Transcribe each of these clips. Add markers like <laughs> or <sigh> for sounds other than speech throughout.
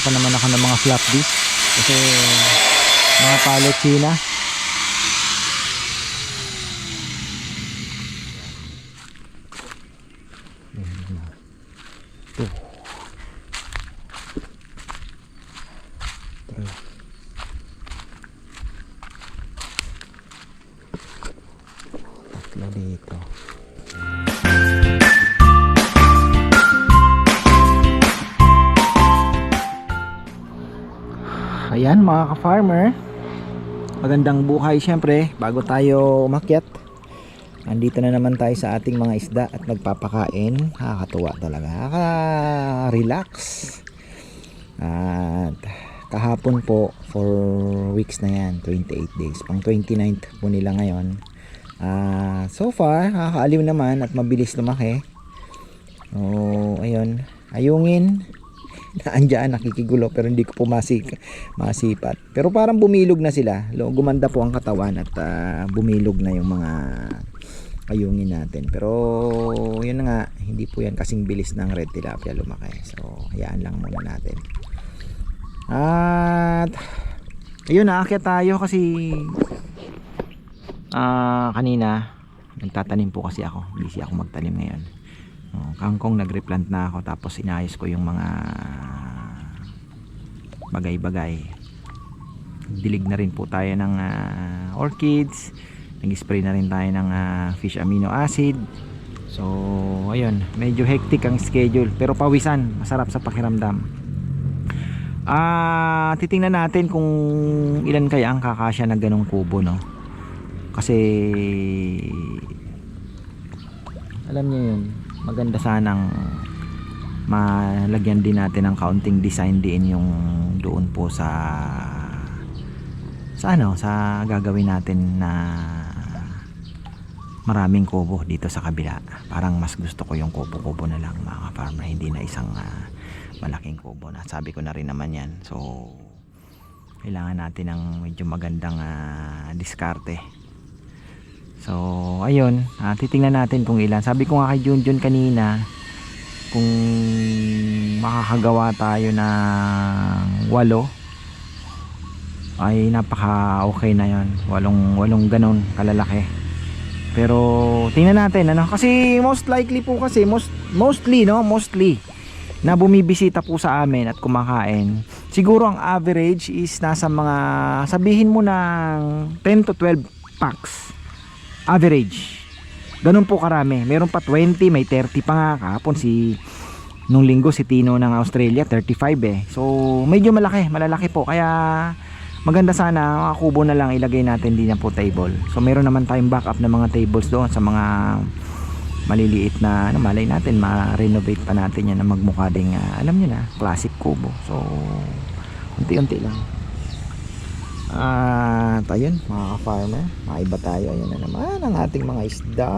pa naman ako ng mga flop disc. Kasi mga pallet China. Magandang buhay syempre bago tayo umakyat. Andito na naman tayo sa ating mga isda at nagpapakain. Nakakatuwa talaga. Nakaka-relax. At kahapon po for weeks na yan, 28 days. Pang 29th po nila ngayon. Ah, so far, nakakaaliw naman at mabilis lumaki. Oh, ayun. Ayungin. <laughs> Naandyan, nakikigulo pero hindi ko pumasik masipat. Pero parang bumilog na sila. Gumanda po ang katawan at ah, bumilog na yung mga ayungin natin. Pero yun nga, hindi po yan kasing bilis ng red tilapia lumaki. So, hayaan lang muna natin. At ayun, naakyat tayo kasi ah kanina nagtatanim po kasi ako. Busy ako magtanim ngayon. Oh, kangkong nag-replant na ako tapos inayos ko yung mga bagay-bagay. Dilig na rin po tayo ng ah, orchids. Nag-spray na rin tayo ng ah, fish amino acid. So, ayun, medyo hectic ang schedule pero pawisan, masarap sa pakiramdam. Ah, titingnan natin kung ilan kaya ang kakasya ng ganong kubo, no? Kasi alam niyo yun, maganda sanang malagyan din natin ng counting design din yung doon po sa sa ano, sa gagawin natin na maraming kubo dito sa kabila. Parang mas gusto ko yung kubo-kubo na lang mga farmer, hindi na isang ah, malaking kubo na. Sabi ko na rin naman yan. So, kailangan natin ng medyo magandang ah, diskarte. So, ayun, ah, titingnan natin kung ilan. Sabi ko nga kay Junjun kanina, kung makakagawa tayo ng walo, ay napaka okay na yon walong walong ganon kalalaki. Pero tingnan natin ano? Kasi most likely po kasi most mostly no? Mostly na bumibisita po sa amin at kumakain. Siguro ang average is nasa mga sabihin mo ng 10 to 12 packs average. Ganun po karami. Meron pa 20 may 30 pa nga. Kahapon si nung linggo si Tino ng Australia 35 eh. So medyo malaki malalaki po. Kaya maganda sana mga kubo na lang ilagay natin din po table. So meron naman tayong backup na mga tables doon sa mga maliliit na ano, malay natin ma-renovate pa natin yan na magmukha ding ah, alam nyo na classic kubo. So unti-unti lang at ayun mga ka-farmer maiba tayo. Ayun na naman ang ating mga isda.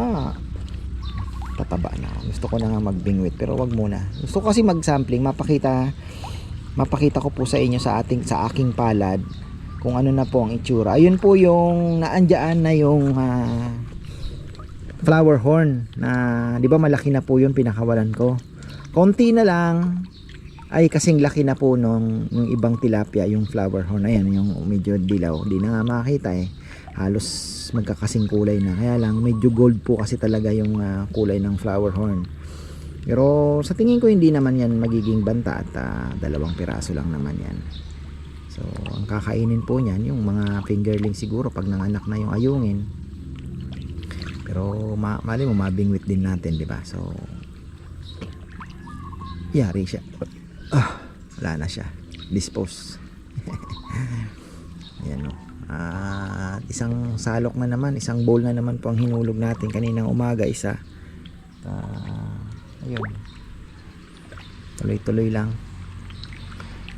Tataba na. Gusto ko na nga magbingwit pero wag muna. Gusto ko kasi mag-sampling. Mapakita mapakita ko po sa inyo sa ating sa aking palad kung ano na po ang itsura. Ayun po yung naandyan na yung ah, flower horn na di ba malaki na po yun pinakawalan ko? Konti na lang ay kasing laki na po nung, nung ibang tilapia yung flower horn. Ayan yung medyo dilaw. Di na nga makita eh. Halos magkakasing kulay na. Kaya lang medyo gold po kasi talaga yung ah, kulay ng flower horn. Pero sa tingin ko hindi naman yan magiging banta at ah, dalawang piraso lang naman yan. So ang kakainin po niyan yung mga fingerling siguro pag nanganak na yung ayungin. Pero ma mali mo mabingwit din natin di ba? So yari siya ah, wala na siya. Dispose. <laughs> Yan o at isang salok na naman isang bowl na naman po ang hinulog natin kaninang umaga isa. Ah, ayun. Tuloy tuloy lang.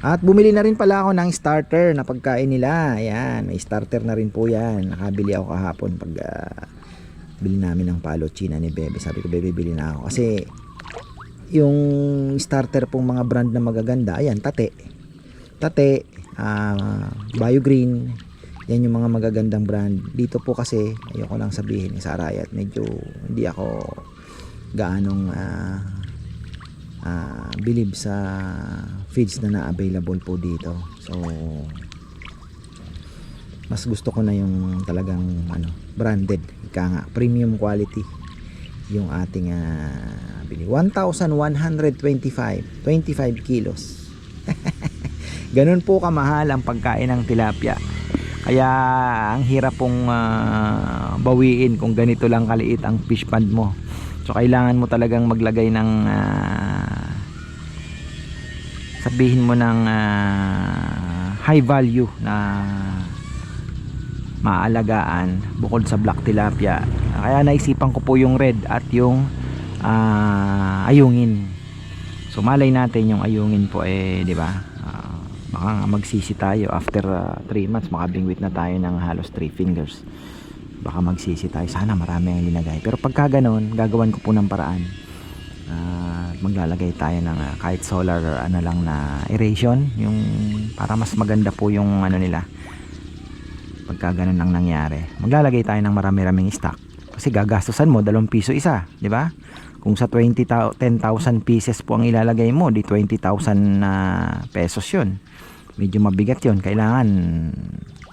At bumili na rin pala ako ng starter na pagkain nila. Ayan may starter na rin po yan. Nakabili ako kahapon pag ah, bili namin ng palo china ni Bebe. Sabi ko Bebe bili na ako. Kasi yung starter pong mga brand na magaganda. Ayan tate. Tate ah bio green yan yung mga magagandang brand. Dito po kasi ayoko lang sabihin sa Arayat medyo hindi ako gaanong ah, ah, believe sa feeds na na-available po dito. So mas gusto ko na yung talagang ano, branded, ika nga, premium quality yung ating ah, bili. 1,125 25 kilos. <laughs> Ganun po kamahal ang pagkain ng tilapia. Kaya ang hirap pong ah, bawiin kung ganito lang kaliit ang fish pond mo. So kailangan mo talagang maglagay ng ah, sabihin mo ng ah, high value na maalagaan bukod sa black tilapia. Kaya naisipan ko po yung red at yung ah, ayungin. So malay natin yung ayungin po eh, di ba? Ah, baka nga magsisi tayo after 3 months makabingwit na tayo ng halos 3 fingers. Baka magsisi tayo. Sana marami ang linagay. Pero pagka ganun, gagawan ko po ng paraan. Ah, maglalagay tayo ng ah, kahit solar ano lang na aeration yung para mas maganda po yung ano nila pagka ganun lang nangyari maglalagay tayo ng marami-raming stock. Kasi gagastusan mo 2 piso isa di ba? Kung sa 20 tao- 10,000 pieces po ang ilalagay mo di 20,000 na pesos yun. Medyo mabigat yun. Kailangan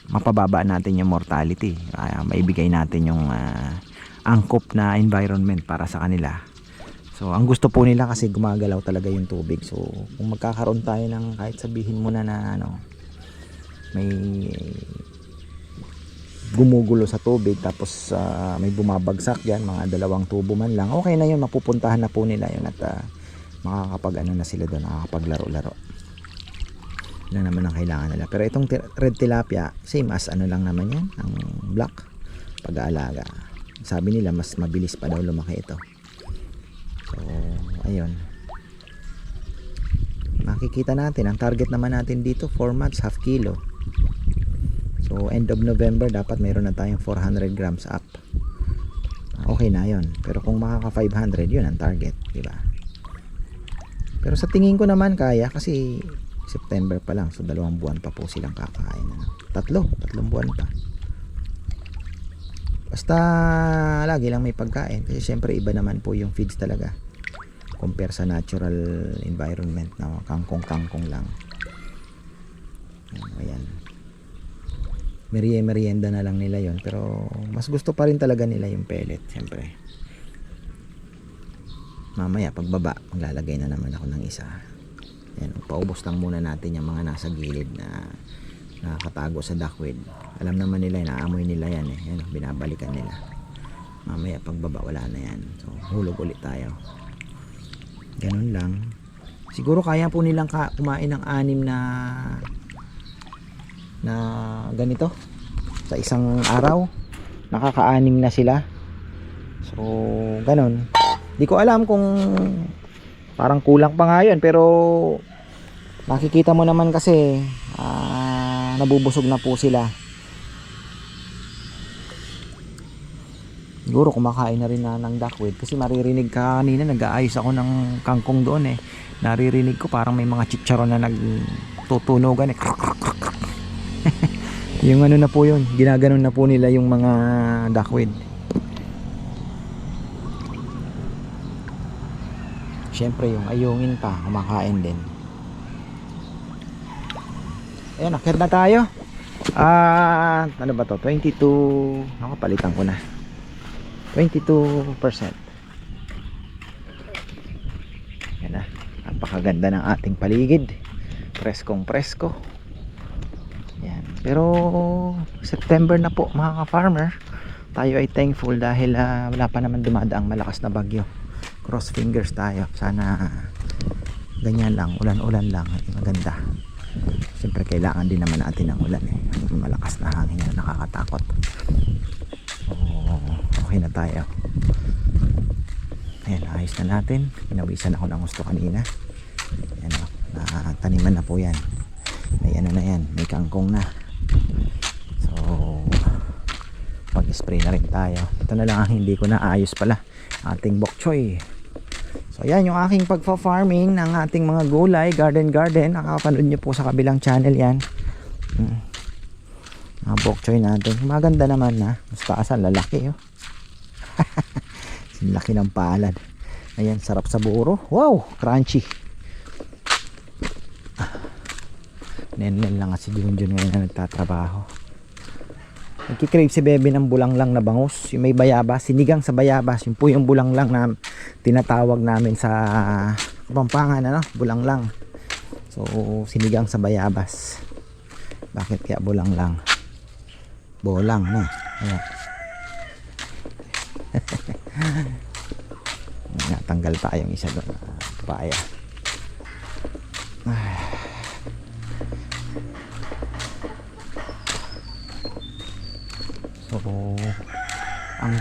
mapababa natin yung mortality. Kaya maibigay natin yung ah, angkop na environment para sa kanila. So, ang gusto po nila kasi gumagalaw talaga yung tubig. So, kung magkakaroon tayo ng kahit sabihin mo na na ano, may gumugulo sa tubig tapos ah, may bumabagsak yan, mga dalawang tubo man lang, okay na yun, mapupuntahan na po nila yun at ah, makakapag ano na sila doon, makakapaglaro-laro. Yun naman ang kailangan nila. Pero itong red tilapia, same as ano lang naman yan, ang black, pag-aalaga. Sabi nila, mas mabilis pa daw lumaki ito. So, ayun. Makikita natin, ang target naman natin dito, 4 months, half kilo. So, end of November, dapat mayroon na tayong 400 grams up. Okay na yon Pero kung makaka 500, yun ang target, di ba? Pero sa tingin ko naman kaya kasi September pa lang. So, dalawang buwan pa po silang kakain. Ano? Tatlo, tatlong buwan pa. Basta lagi lang may pagkain kasi syempre iba naman po yung feeds talaga compare sa natural environment na kangkong-kangkong lang. Ayan, Ayan. Merie merienda na lang nila yon pero mas gusto pa rin talaga nila yung pellet syempre. Mamaya pagbaba maglalagay na naman ako ng isa. Ayan, paubos lang muna natin yung mga nasa gilid na nakakatago sa duckweed. Alam naman nila, naamoy nila yan eh. Yan, binabalikan nila. Mamaya pagbaba wala na yan. So, hulog ulit tayo. Ganun lang. Siguro kaya po nilang kumain ng anim na na ganito sa isang araw. Nakaka-anim na sila. So, ganun. Di ko alam kung parang kulang pa nga yun pero makikita mo naman kasi ah, nabubusog na po sila siguro kumakain na rin na ng duckweed kasi maririnig ka kanina nag-aayos ako ng kangkong doon eh naririnig ko parang may mga chicharon na nagtutunogan eh <laughs> yung ano na po yun ginaganon na po nila yung mga duckweed syempre yung ayungin pa kumakain din Ayan, akir na tayo. Ah, ano ba to? 22. Ako, palitan ko na. 22%. Yan na. Napakaganda ng ating paligid. Preskong presko. Pero, September na po mga ka-farmer. Tayo ay thankful dahil ah, wala pa naman dumadaang malakas na bagyo. Cross fingers tayo. Sana ganyan lang. Ulan-ulan lang. Maganda. Siyempre kailangan din naman natin ng ulan eh. Malakas na hangin na nakakatakot. So, okay na tayo. Ayan, ayos na natin. Pinawisan ako ng gusto kanina. Ayan o, taniman na po yan. May ano na yan, may kangkong na. So, mag-spray na rin tayo. Ito na lang ang hindi ko na ayos pala. Ating bok choy. So yan yung aking pagfa-farming ng ating mga gulay, garden garden. Nakakapanood nyo po sa kabilang channel yan. Hmm. Mga bok choy natin. Maganda naman na. Mas taasan, lalaki oh. <laughs> Laki ng palad. Ayan, sarap sa buro. Wow, crunchy. Ah. Lang kasi Junjun ngayon na nagtatrabaho. Nagkikrave si Bebe ng bulang-lang na bangus. Yung may bayabas, sinigang sa bayabas. Yung po yung bulang-lang na tinatawag namin sa Kapampangan, ano? Bulang-lang. So, sinigang sa bayabas. Bakit kaya bulang-lang? Bolang, no? Ayan. <laughs> Natanggal pa yung isa doon. ah, Paya.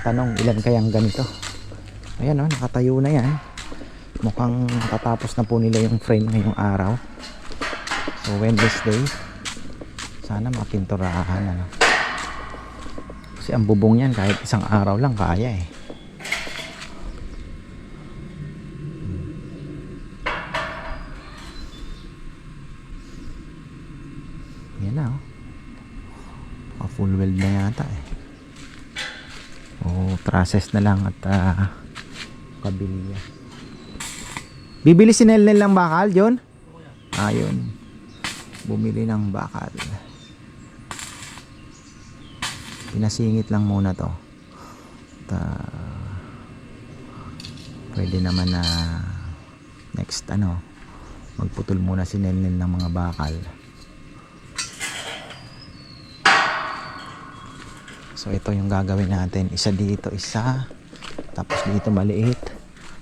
Ang tanong, ilan kayang ganito? Ayan o, nakatayo na yan. Mukhang tatapos na po nila yung frame ngayong araw. So, Wednesday. Sana mapinturahan. Ano. Kasi ang bubong yan, kahit isang araw lang, kaya eh. Yan na oh. Naka full weld na yata eh. Process na lang at ah, kabilya. Bibili si Nelnel ng bakal, John? Ayun. Bumili ng bakal. Pinasingit lang muna to. At, ah, pwede naman na next ano, magputol muna si Nelnel ng mga bakal. So ito yung gagawin natin. Isa dito, isa. Tapos dito maliit.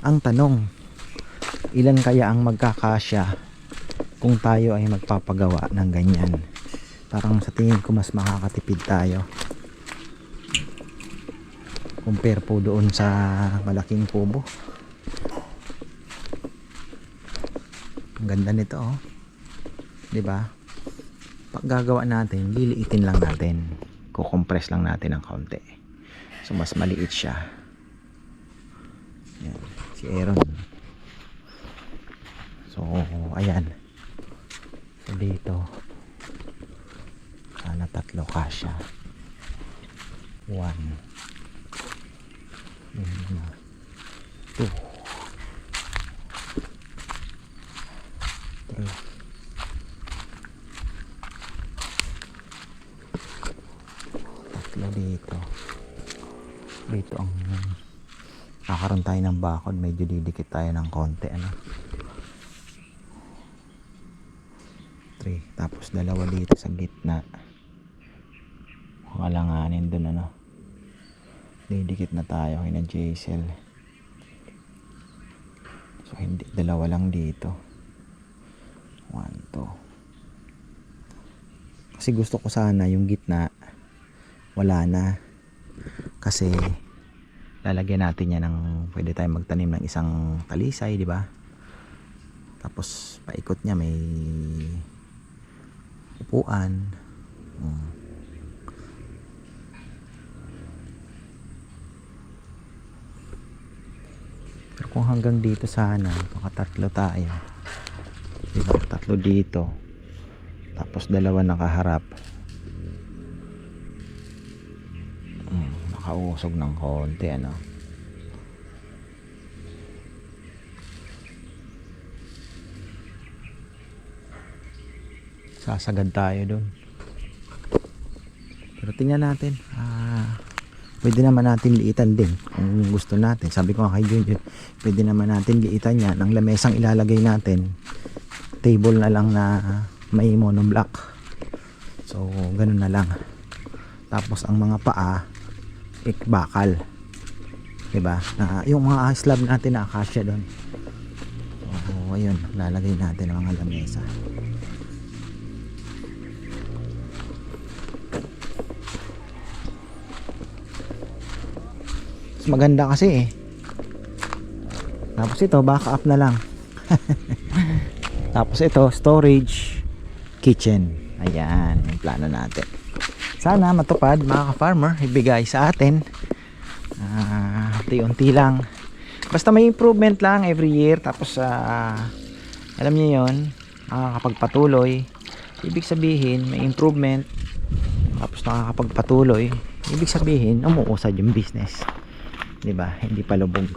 Ang tanong, ilan kaya ang magkakasya kung tayo ay magpapagawa ng ganyan? Parang sa tingin ko mas makakatipid tayo. Compare po doon sa malaking kubo. Ang ganda nito oh. 'Di ba? Pag gagawa natin, liliitin lang natin kukompress lang natin ng kaunti. So mas maliit siya. Yan, si Aaron. So ayan. So dito. Sana tatlo kasya one. Lima two three tatlo dito dito ang kakaroon tayo ng bakod. Medyo didikit tayo ng konti ano? 3 tapos dalawa dito sa gitna. Kalanganin dun ano? Didikit na tayo kay na Jaisel. So hindi dalawa lang dito. 1 2 kasi gusto ko sana yung gitna wala na. Kasi lalagyan natin yan ng pwede tayong magtanim ng isang talisay di ba? Tapos paikot niya may upuan. Hmm. pero kung hanggang dito sana makatatlo tayo. Di ba? Tatlo dito. Tapos dalawa nakaharap Mm, nakausog ng konti ano. Sasagad tayo dun. Pero tingnan natin. Ah, pwede naman natin liitan din kung gusto natin. Sabi ko nga kay Junjun pwede naman natin liitan yan. Ang lamesang ilalagay natin table na lang na may monoblock so ganun na lang. Tapos ang mga paa ikbakal diba? Na yung mga slab natin na akasya doon. So ayun. Lalagay natin ang mga lamesa. Mas maganda kasi eh. Tapos ito backup na lang. <laughs> Tapos ito storage kitchen. Ayan yung plano natin sana matupad mga ka-farmer ibigay sa atin. Uh, unti-unti lang. Basta may improvement lang every year tapos uh, alam niyo yon nakakapagpatuloy. Ibig sabihin may improvement tapos nakakapagpatuloy. Ibig sabihin umuusad yung business. Di ba? Hindi pa lubog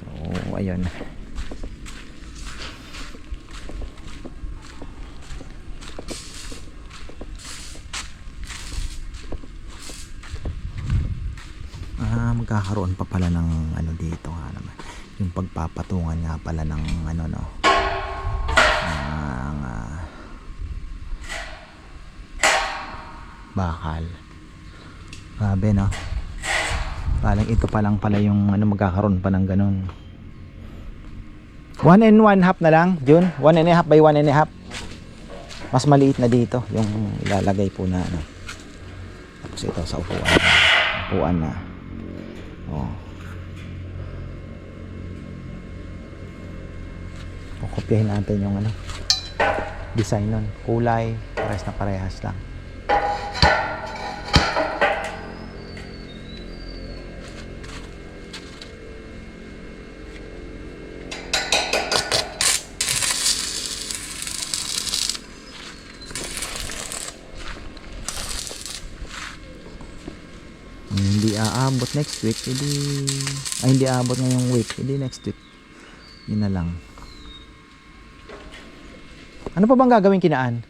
so ayun. Magkakaroon pa pala ng ano dito nga naman. Yung pagpapatungan nga pala ng ano no. Ng ah, bakal. Grabe no. Parang ito pa lang pala yung ano magkakaroon pa ng ganun. One and one half na lang, Jun. One and a half by one and a half. Mas maliit na dito yung ilalagay po na ano. Tapos ito sa upuan. Upuan na. Oh. Kukopyahin natin yung ano design nun. Kulay, parehas na parehas lang. Kung hindi aabot next week, edi ay hindi aabot ngayong week, edi next week. Yun na lang. Ano pa bang gagawin kinaan?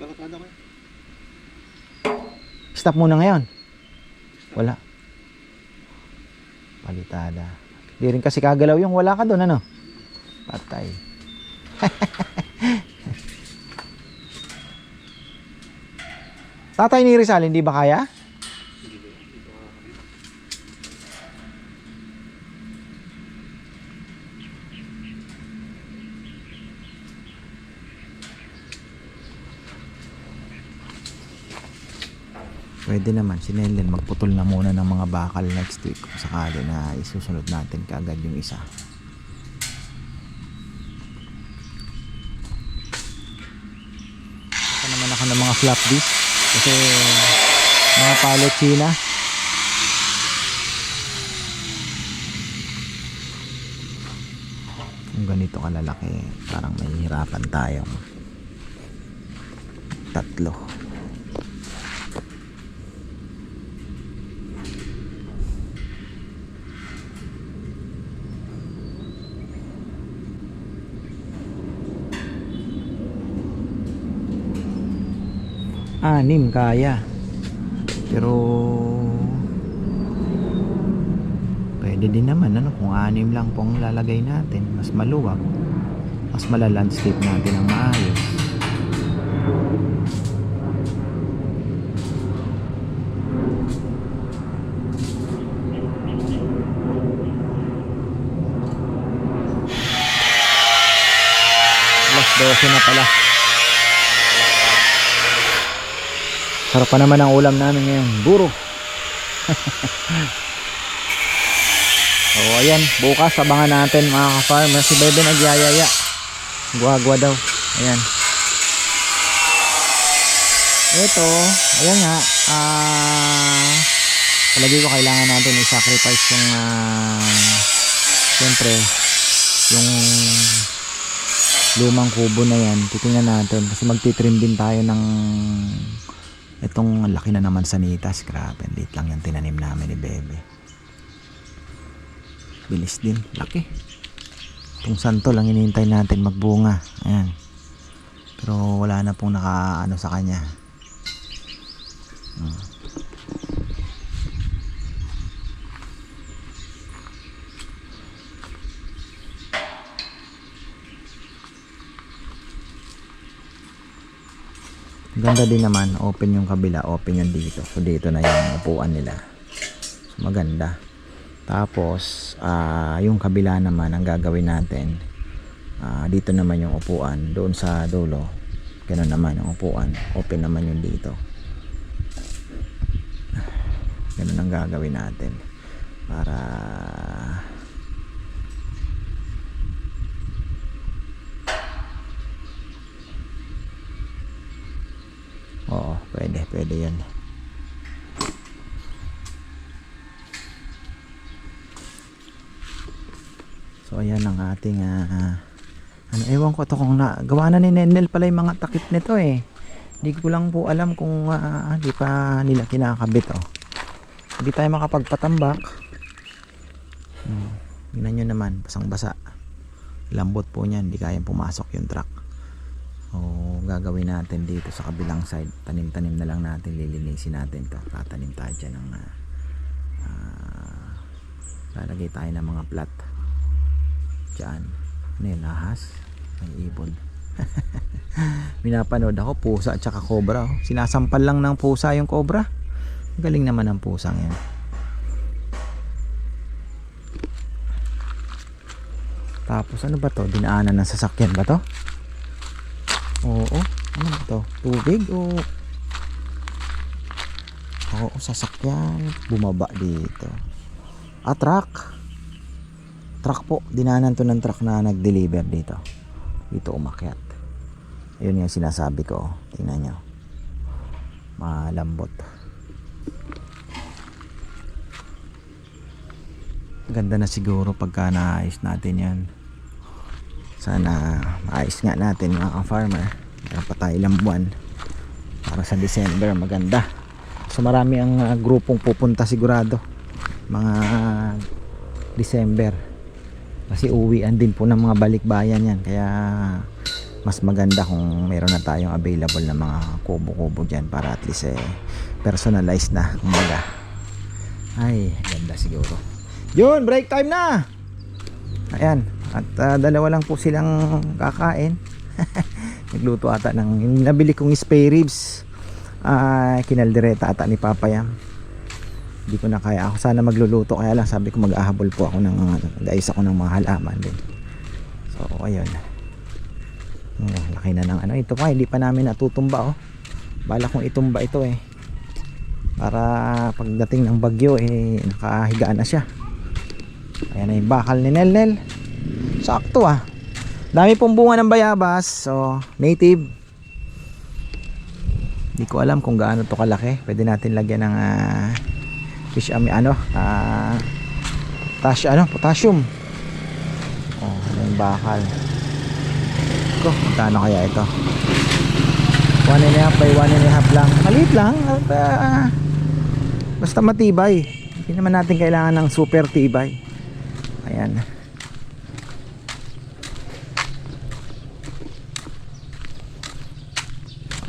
Kalakada ko Stop muna ngayon. Wala. Palitada. Di rin kasi kagalaw yung wala ka doon ano. Patay. <laughs> Tatay ni Rizal, hindi ba kaya? Pwede naman si Nelen magputol na muna ng mga bakal next week kung sakali na isusunod natin kaagad yung isa. Saka naman ako ng mga flap disc kasi mga pallet China. Kung ganito kalalaki, parang mahihirapan tayong tatlo. Anim kaya. Pero pwede din naman ano kung anim lang pong lalagay natin mas maluwag. Mas malalandscape natin ang maayos. Alas 12 na pala Sarap pa naman ang ulam namin ngayon. Buro. <laughs> o ayan, bukas abangan natin mga ka-farmer. Si Bebe nagyayaya. Guagwa daw. Ayan. Ito, ayan nga. Ah, palagi ko kailangan natin i-sacrifice yung ah, siyempre yung lumang kubo na yan. Titingnan natin kasi magtitrim din tayo ng Itong laki na naman sa nitas. Grabe, liit lang yung tinanim namin ni Bebe. Bilis din, laki. Itong santo lang inintay natin magbunga. Ayan. Pero wala na pong naka ano sa kanya. Hmm. Ganda din naman, open yung kabila, open yung dito. So dito na yung upuan nila. So, maganda. Tapos, ah, yung kabila naman ang gagawin natin. Ah, dito naman yung upuan, doon sa dulo. Ganun naman yung upuan. Open naman yung dito. Ganun ang gagawin natin. Para Oo, pwede, pwede yan. So ayan ang ating ah, ano ewan ko to kung na, gawa na ni Nenel pala yung mga takip nito eh. Hindi ko lang po alam kung ah, di pa nila kinakabit oh. Hindi tayo makapagpatambak. Hmm. Tingnan nyo naman, basang basa. Lambot po niyan, hindi kayang pumasok yung truck. So, gagawin natin dito sa kabilang side. Tanim-tanim na lang natin, lilinisin natin to. Tatanim tayo dyan ng ah, ah, lalagay tayo ng mga plat. Diyan. Ano yun, ahas? May ibon. <laughs> Minapanood ako, pusa at saka cobra. oh. Sinasampal lang ng pusa yung cobra. Galing naman ng pusang yan. Tapos ano ba to? Dinaanan ng sasakyan ba to? Oo. Ano ba to? Tubig o... Oo, sasakyan. Bumaba dito. Ah, truck. Truck po. Dinaanan to ng truck na nag-deliver dito. Dito umakyat. Ayun yung sinasabi ko. Tingnan nyo. Malambot. Ganda na siguro pagka naayos natin yan. Sana maayos nga natin mga ka-farmer. Pa tayo ilang buwan. Para sa December maganda. So marami ang ah, grupong pupunta sigurado. Mga December. Kasi uwian din po ng mga balikbayan yan. Kaya mas maganda kung meron na tayong available na mga kubo-kubo dyan para at least eh, personalized na kumbaga. Ay, ganda siguro. Yun, break time na. Ayan, at ah, dalawa lang po silang kakain. <laughs> Nagluto ata ng nabili kong spare ribs. Ah, kinaldereta ata ni Papa Yam. Hindi ko na kaya ako sana magluluto kaya lang sabi ko mag-ahabol po ako ng guys ako ng mga halaman din. So, ayun. Oh, laki na ng ano ito pa hindi pa namin natutumba oh. Bala kong itumba ito eh. Para pagdating ng bagyo eh nakahigaan na siya. Ayan na bakal ni Nelnel. Sakto ah. Dami pong bunga ng bayabas. So, native. Hindi ko alam kung gaano to kalaki. Pwede natin lagyan ng ah, fish ami ano, ah potassium, ano, potassium. Oh, yung bakal. Ko, magkano kaya ito? One and a half by one and a half lang. Maliit lang. At, ah, basta matibay. Hindi naman natin kailangan ng super tibay. Ayan.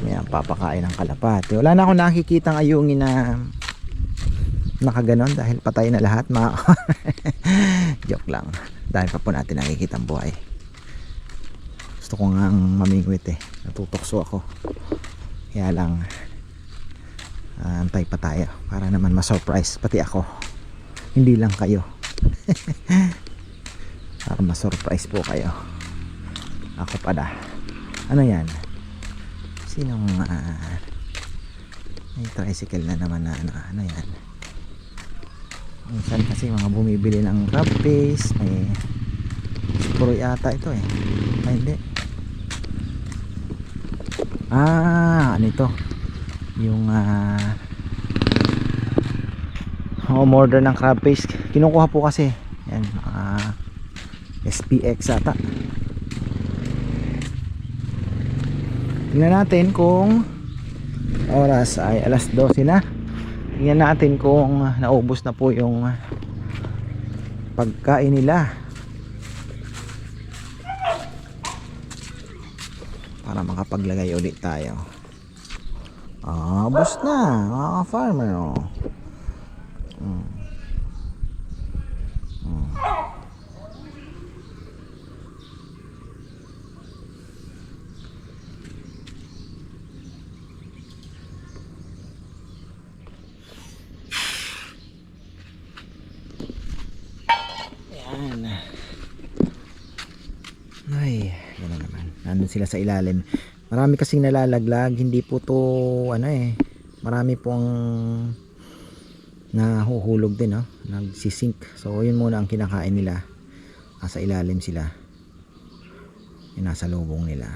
Ayan, papakain ng kalapate. Wala na akong nakikitang ayungin na nakaganon dahil patay na lahat. Ma <laughs> Joke lang. Dahil pa po natin nakikita ang buhay. Gusto ko nga mamingwit eh. Natutokso ako. Kaya lang ah, antay pa tayo para naman ma-surprise pati ako. Hindi lang kayo. <laughs> para ma-surprise po kayo. Ako pala. Ano yan? Sinong ah, may tricycle na naman na ano, ano yan? Minsan kasi mga bumibili ng crab paste, may puro yata ito eh. Ay, hindi. Ah, ano ito? Yung ah home order ng crab paste. Kinukuha po kasi. Yan, ah SPX ata. Tingnan natin kung oras ay alas 12 na. Tingnan natin kung naubos na po yung pagkain nila. Para makapaglagay ulit tayo. Ah, ubos na, mga farmer oh. Mm. Mm. Yan. Ay, gano'n naman. Nandun sila sa ilalim. Marami kasing nalalaglag. Hindi po to, ano eh. Marami pong nahuhulog din, no? Nagsisink. So, yun muna ang kinakain nila. Nasa ilalim sila. Yung nasa lubong nila.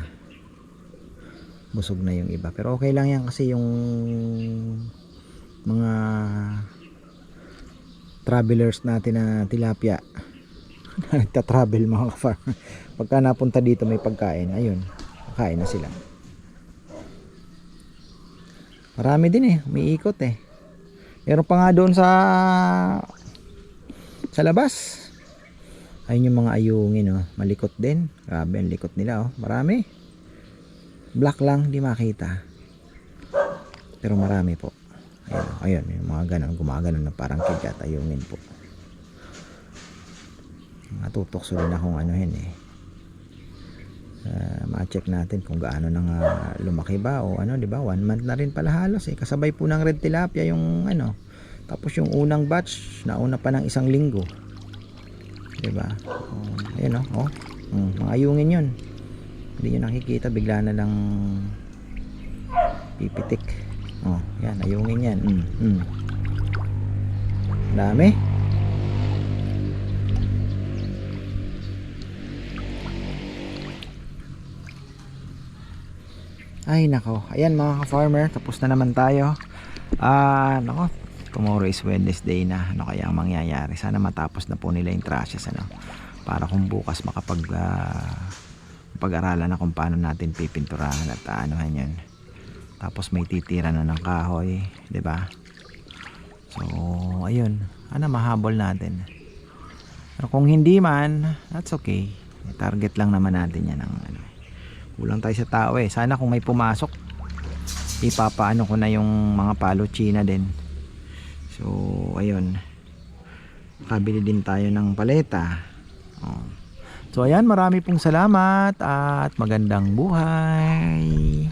Busog na yung iba. Pero okay lang yan kasi yung mga travelers natin na tilapia <laughs> nagta-travel mga ka-farmer pagka napunta dito may pagkain ayun kakain na sila marami din eh umiikot eh meron pa nga doon sa sa labas Ayun yung mga ayungin, oh. Malikot din. Grabe, ang likot nila, oh. Marami. Black lang, di makita. Pero marami po. Ayun, oh. ayun, yung mga ganon, gumaganon na parang kidat, ayungin po. Matutokso rin akong yun, eh. Uh, ma-check natin kung gaano nang ah, lumaki ba o ano, 'di ba? One month na rin pala halos eh. Kasabay po ng red tilapia yung ano. Tapos yung unang batch, nauna pa ng isang linggo. 'Di ba? Oh, ayun oh, oh. Mm, mga ayungin 'yun. Hindi niyo nakikita, bigla na lang pipitik. Oh, yan, ayungin 'yan. Mm, mm. Dami. Ay nako, ayan mga ka-farmer, tapos na naman tayo. Ah, nako, tomorrow is Wednesday na. Ano kaya ang mangyayari? Sana matapos na po nila yung trashes ano. Para kung bukas makapag ah, pag-aralan na kung paano natin pipinturahan at anuhan 'yan. Tapos may titira na ng kahoy, 'di ba? So, ayun. Ano mahabol natin. Pero kung hindi man, that's okay. Target lang naman natin 'yan ng ano. Kulang tayo sa tao eh. Sana kung may pumasok, ipapaano ko na yung mga palo China din. So, ayun. Kabili din tayo ng paleta. Oh. So, ayan. Marami pong salamat at magandang buhay.